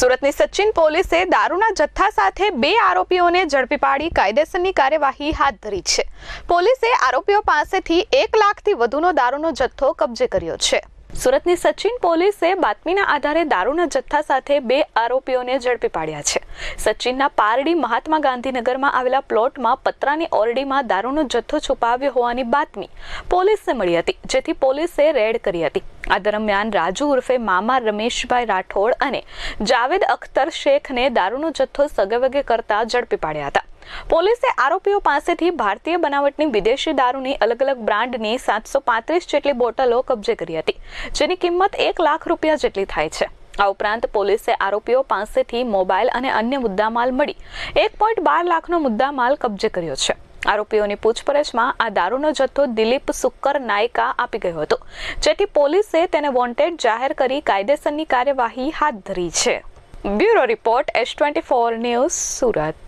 સુરતની સચિન પોલીસે દારૂના જથ્થા સાથે બે આરોપીઓને ઝડપી પાડી કાયદેસરની કાર્યવાહી હાથ ધરી છે. પોલીસે આરોપીઓ પાસેથી એક લાખથી વધુનો દારૂનો જથ્થો કબજે કર્યો છે. સુરતની સચિન પોલીસે બાતમીના આધારે દારૂના જથ્થા સાથે બે આરોપીઓને ઝડપી પાડ્યા છે. સચિનના પારડી મહાત્મા ગાંધીનગરમાં આવેલા પ્લોટમાં પતરાની ઓરડીમાં દારૂનો જથ્થો છુપાવ્યો હોવાની બાતમી પોલીસને મળી હતી, જેથી પોલીસે રેડ કરી હતી. આ દરમિયાન રાજુ ઉર્ફે મામા રમેશભાઈ રાઠોડ અને જાવેદ અખ્તર શેખને દારૂનો જથ્થો સગેવગે કરતા ઝડપી પાડ્યા હતા. પોલીસે આરોપીઓ પાસેથી ભારતીય બનાવટની વિદેશી દારૂની અલગ અલગ બ્રાન્ડની સાતસો પાંત્રીસ જેટલી બોટલો કબજે કરી હતી, જેની કિંમત એક લાખ રૂપિયા જેટલી થાય છે. આ ઉપરાંત પોલીસે આરોપીઓ પાસેથી મોબાઈલ અને અન્ય મુદ્દામાલ મળી એક પોઈન્ટ બાર લાખનો મુદ્દામાલ કબજે કર્યો છે. આરોપીઓની પૂછપરછમાં આ દારૂનો જથ્થો દિલીપ સુક્કર નાયકા આપી ગયો હતો, જેથી પોલીસે તેને વોન્ટેડ જાહેર કરી કાયદેસરની કાર્યવાહી હાથ ધરી છે. Bureau report S twenty four news Surat.